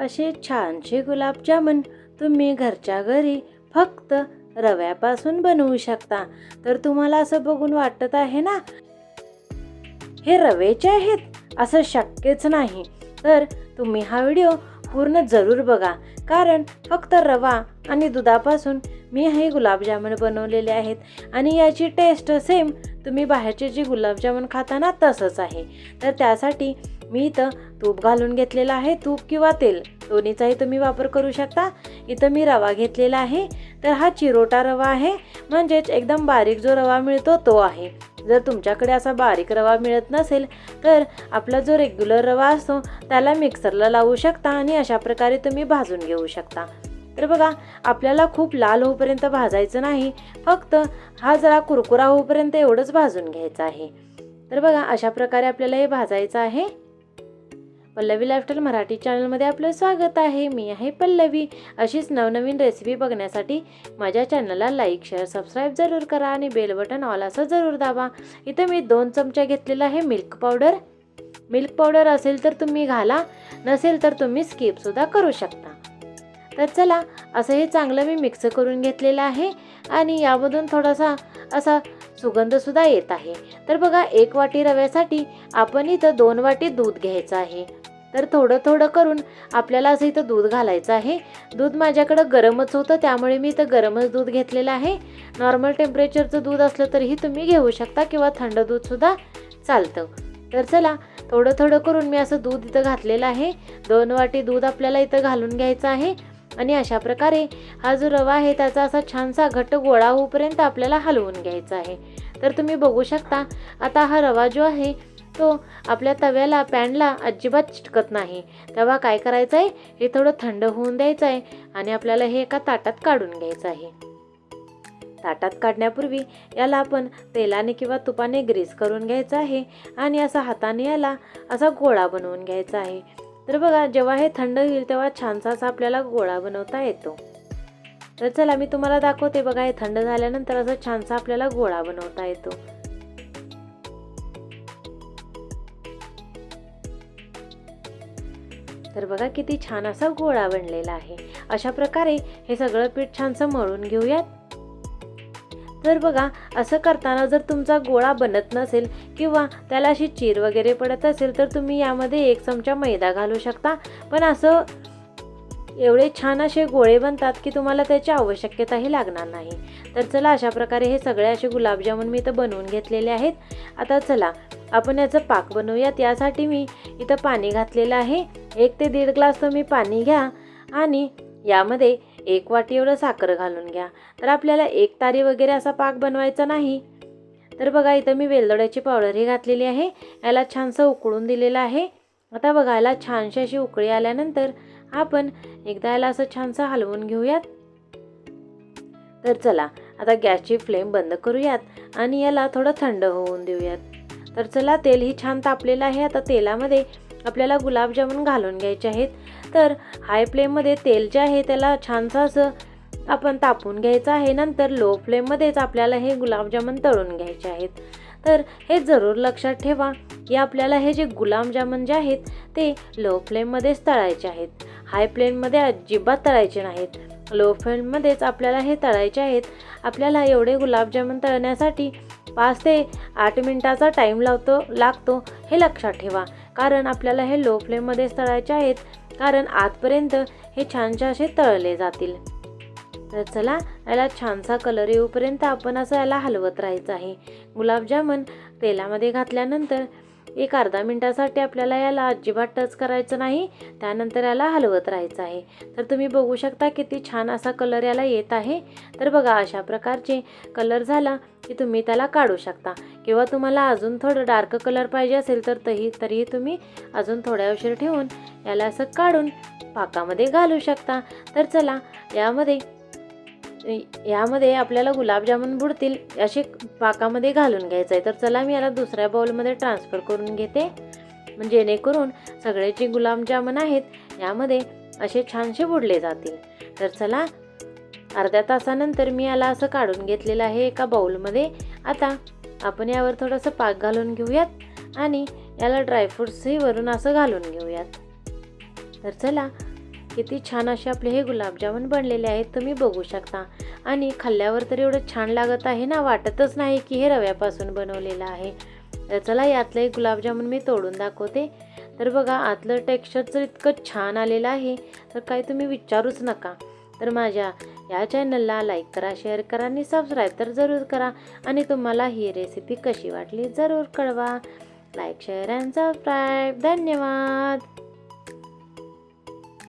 असे छानसे गुलाबजामुन तुम्ही घरच्या घरी फक्त रव्यापासून बनवू शकता. तर तुम्हाला असं बघून वाटत आहे ना? हे रवेचे आहेत? असं शक्यच नाही. तर तुम्ही हा व्हिडिओ पूर्ण जरूर बघा. कारण फक्त रवा आणि दुधापासून मी हे गुलाबजामुन बनवलेले आहेत. आणि याची टेस्ट सेम तुम्ही बाहेरचे जे गुलाबजामुन खाता ना तसंच आहे. तर त्यासाठी मी इथं तूप घालून घेतलेलं आहे तूप किंवा तेल. दोन्हीचाही तुम्ही वापर करू शकता. इथं मी रवा घेतलेला आहे. तर हा चिरोटा रवा आहे. म्हणजेच एकदम बारीक जो रवा मिळतो तो आहे. जर तुमच्याकडे असा बारीक रवा मिळत नसेल तर आपला जो रेग्युलर रवा असतो त्याला मिक्सरला लावू शकता आणि अशा प्रकारे तुम्ही भाजून घेऊ शकता. तर बघा आपल्याला खूप लाल होऊपर्यंत भाजायचं नाही. फक्त हा जरा कुरकुरा होऊपर्यंत एवढंच भाजून घ्यायचं आहे. तर बघा अशा प्रकारे आपल्याला हे भाजायचं आहे. पल्लवी लाईफस्टाईल मराठी चॅनलमध्ये आपलं स्वागत आहे. मी आहे पल्लवी. अशीच नवनवीन रेसिपी बघण्यासाठी माझ्या चॅनलला लाईक शेअर सबस्क्राईब जरूर करा आणि बेल बटन ऑल असं जरूर दाबा. इथं मी दोन चमचा घेतलेला आहे मिल्क पावडर मिल्क पावडर असेल तर तुम्ही घाला नसेल तर तुम्ही स्किपसुद्धा करू शकता. तर चला असं हे चांगलं मी मिक्स करून घेतलेलं आहे आणि यामधून थोडासा असा सुगंधसुद्धा येत आहे. तर बघा एक वाटी रव्यासाठी आपण इथं दोन वाटी दूध घ्यायचं आहे. तर थोडं थोडं करून आपल्याला असं इथं दूध घालायचं आहे. दूध माझ्याकडं गरमच होतं त्यामुळे मी इथं गरमच दूध घेतलेलं आहे. नॉर्मल टेम्परेचरचं दूध असलं तरीही तुम्ही घेऊ शकता किंवा थंड दूधसुद्धा चालतं. तर चला थोडं थोडं करून मी असं दूध इथं घातलेलं आहे. दोन वाटी दूध आपल्याला इथं घालून घ्यायचं आहे. आणि अशा प्रकारे हा जो रवा आहे त्याचा असा छानसा घट्ट गोळा होऊपर्यंत आपल्याला हलवून घ्यायचा आहे. तर तुम्ही बघू शकता आता हा रवा जो आहे तो आपल्या तव्याला पॅनला अजिबात चिटकत नाही. तेव्हा काय करायचं आहे हे थोडं थंड होऊन द्यायचं आहे आणि आपल्याला हे एका ताटात काढून घ्यायचं आहे ताटात काढण्यापूर्वी याला आपण तेलाने किंवा तुपाने ग्रीस करून घ्यायचं आहे आणि असा हाताने याला असा गोळा बनवून घ्यायचा आहे. तर बघा जेव्हा हे थंड होईल तेव्हा छानसा असा आपल्याला गोळा बनवता येतो. तर चला मी तुम्हाला दाखवते बघा हे थंड झाल्यानंतर असं छानसा आपल्याला गोळा बनवता येतो. तर बघा किती छान असा गोळा बनलेला आहे. अशा प्रकारे हे सगळं पीठ छानसं मळून घेऊयात. तर बघा असं करताना जर तुमचा गोळा बनत नसेल किंवा त्याला अशी चीर वगैरे पडत असेल तर तुम्ही यामध्ये एक चमचा मैदा घालू शकता. पण असं एवढे छान असे गोळे बनतात की तुम्हाला त्याची आवश्यकताही लागणार नाही. तर चला अशा प्रकारे हे सगळे असे गुलाबजामुन मी इथं बनवून घेतलेले आहेत. आता चला आपण याचं पाक बनवूयात. यासाठी मी इथं पाणी घातलेलं आहे. एक ते दीड ग्लास तुम्ही पाणी घ्या आणि यामध्ये एक वाटी एवढं साखर घालून घ्या. तर आपल्याला एक तारी वगैरे असा पाक बनवायचा नाही. तर बघा इथं मी वेलदोड्याची पावडरही घातलेली आहे. याला छानसं उकळून दिलेलं आहे. आता बघा याला छानशी अशी उकळी आल्यानंतर आपण एकदा याला असं छानसं हलवून घेऊयात. तर चला आता गॅसची फ्लेम बंद करूयात आणि याला थोडं थंड होऊन देऊयात. तर चला तेलही छान तापलेलं आहे. आता तेलामध्ये आपल्याला गुलाबजामुन घालून घ्यायचे आहेत. तर हाय फ्लेममध्ये तेल जे आहे त्याला छानसं असं आपण तापून घ्यायचं आहे. नंतर लो फ्लेममध्येच आपल्याला हे गुलाबजामुन तळून घ्यायचे आहेत. तर हे जरूर लक्षात ठेवा. की आपल्याला हे जे गुलाबजामुन जे आहेत ते लो फ्लेममध्येच तळायचे आहेत. हाय फ्लेममध्ये अजिबात तळायचे नाहीत. लो फ्लेममध्येच आपल्याला हे तळायचे आहेत. आपल्याला एवढे गुलाबजामुन तळण्यासाठी पाच ते आठ मिनटाचा टाईम लावतो लागतो हे लक्षात ठेवा. कारण आपल्याला हे लो फ्लेममध्येच तळायचे आहेत. कारण आतपर्यंत हे छानसे असे तळले जातील. तर चला याला छानसा कलर येऊपर्यंत आपण असं याला हलवत राहायचं आहे. गुलाबजामुन तेलामध्ये घातल्यानंतर एक अर्धा मिनटासाठी आपल्याला याला अजिबात टच करायचं नाही त्यानंतर याला हलवत राहायचं आहे. तर तुम्ही बघू शकता किती छान असा कलर याला येत आहे. तर बघा अशा प्रकारचे कलर झाला की तुम्ही त्याला काढू शकता. किंवा तुम्हाला अजून थोडं डार्क कलर पाहिजे असेल तर तरी तरीही तुम्ही अजून थोड्या उशीर ठेवून याला असं काढून पाकामध्ये घालू शकता. तर चला यामध्ये यामध्ये आपल्याला गुलाबजामुन बुडतील असे पाकामध्ये घालून घ्यायचं आहे. तर चला मी याला दुसऱ्या बाउलमध्ये ट्रान्सफर करून घेते. म्हणजे जेणेकरून सगळे जे गुलाबजामुन आहेत यामध्ये असे छानसे बुडले जातील. तर चला अर्ध्या तासानंतर मी याला असं काढून घेतलेलं आहे एका बाउलमध्ये आता आपण यावर थोडंसं पाक घालून घेऊयात आणि याला ड्रायफ्रूट्सही वरून असं घालून घेऊयात. तर चला किती छान असे आपले हे गुलाबजामुन बनलेले आहेत तुम्ही बघू शकता. आणि खाल्ल्यावर तर एवढं छान लागत आहे ना वाटतच नाही की हे रव्यापासून बनवलेलं आहे. तर चला यातलं एक गुलाबजामुन मी तोडून दाखवते. तर बघा आतलं टेक्स्चर तर इतकं छान आलेलं आहे तर काही तुम्ही विचारूच नका. तर माझ्या या चॅनलला लाईक करा शेअर करा आणि सबस्क्राईब तर जरूर करा. आणि तुम्हाला ही रेसिपी कशी वाटली जरूर कळवा. लाईक शेअर अँड सबस्क्राईब धन्यवाद.